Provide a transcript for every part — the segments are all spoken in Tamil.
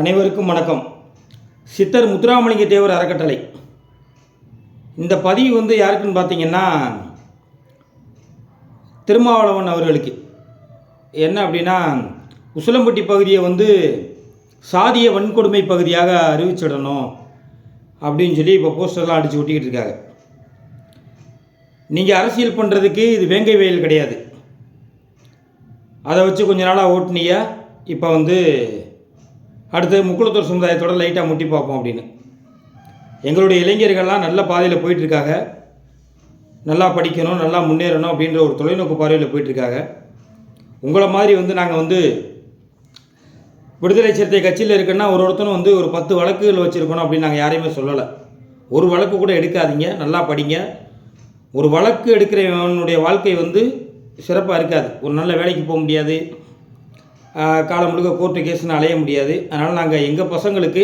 அனைவருக்கும் வணக்கம். சித்தர் முத்துராமலிங்க தேவர் அறக்கட்டளை. இந்த பதிவு வந்து யாருக்குன்னு பார்த்தீங்கன்னா திருமாவளவன் அவர்களுக்கு. என்ன அப்படின்னா உசிலம்பட்டி பகுதியை வந்து சாதிய வன்கொடுமை பகுதியாக அறிவிச்சிடணும் அப்படின்னு சொல்லி இப்போ போஸ்டர்லாம் அடித்து ஒட்டிக்கிட்டு இருக்காங்க. நீங்கள் அரசியல் பண்ணுறதுக்கு இது வேங்கை வயல் கிடையாது. அதை வச்சு கொஞ்ச நாளாக ஓட்டுனீங்க. இப்போ வந்து அடுத்து முக்குளத்தூர் சமுதாயத்தோட லைட்டாக முட்டி பார்ப்போம் அப்படின்னு. எங்களுடைய இளைஞர்கள்லாம் நல்ல பாதையில் போயிட்டுருக்காங்க. நல்லா படிக்கணும் நல்லா முன்னேறணும் அப்படின்ற ஒரு தொலைநோக்கு பார்வையில் போயிட்டுருக்காங்க. உங்களை மாதிரி வந்து நாங்கள் வந்து விடுதலை சிறுத்தை கட்சியில் இருக்குன்னா ஒரு ஒருத்தனும் வந்து ஒரு பத்து வழக்குகள் வச்சுருக்கணும் அப்படின்னு நாங்கள் யாரையுமே சொல்லலை. ஒரு வழக்கு கூட எடுக்காதீங்க நல்லா படிங்க. ஒரு வழக்கு எடுக்கிறவனுடைய வாழ்க்கை வந்து சிறப்பாக இருக்காது. ஒரு நல்ல வேலைக்கு போக முடியாது. காலம் முழுக்க கோர்ட்டு கேஸ்னு அலைய முடியாது. அதனால் நாங்கள் எங்கள் பசங்களுக்கு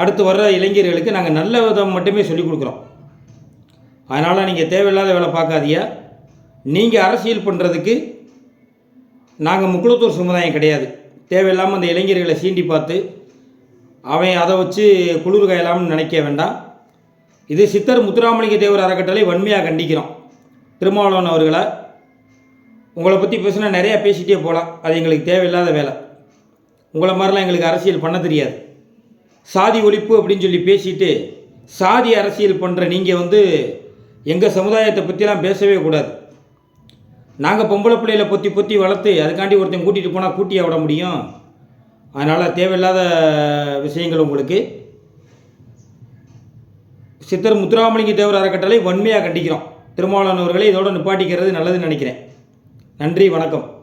அடுத்து வர்ற இளைஞர்களுக்கு நாங்கள் நல்ல விதம் மட்டுமே சொல்லிக் கொடுக்குறோம். அதனால் நீங்கள் தேவையில்லாத வேலை பார்க்காதியா நீங்கள் அரசியல் பண்ணுறதுக்கு நாங்கள் முக்குளத்தூர் சமுதாயம் கிடையாது. தேவையில்லாமல் அந்த இளைஞர்களை சீண்டி பார்த்து அவன் அதை வச்சு குளிர் காயலாம்னு நினைக்க வேண்டாம். இது சித்தர் முத்துராமலிங்க தேவர் அறக்கட்டளை வன்மையாக கண்டிக்கிறோம். திருமாவளவன் அவர்களை உங்களை பற்றி பேசினா நிறையா பேசிகிட்டே போகலாம் அது எங்களுக்கு தேவையில்லாத வேலை. உங்களை மாதிரிலாம் எங்களுக்கு அரசியல் பண்ண தெரியாது. சாதி ஒழிப்பு அப்படின்னு சொல்லி பேசிட்டு சாதி அரசியல் பண்ணுற நீங்கள் வந்து எங்கள் சமுதாயத்தை பற்றிலாம் பேசவே கூடாது. நாங்கள் பொம்பளை பிள்ளைகளை பொத்தி பொத்தி வளர்த்து அதுக்காண்டி ஒருத்தன் கூட்டிகிட்டு போனால் கூட்டியாக விட முடியும். அதனால் தேவையில்லாத விஷயங்கள் உங்களுக்கு. சித்தர் முத்துராமலிங்க தேவர் அறக்கட்டளை வன்மையாக கண்டிக்கிறோம். திருமாவளவன் அவர்களை இதோட நிப்பாட்டிக்கிறது நல்லதுன்னு நினைக்கிறேன். நன்றி வணக்கம்.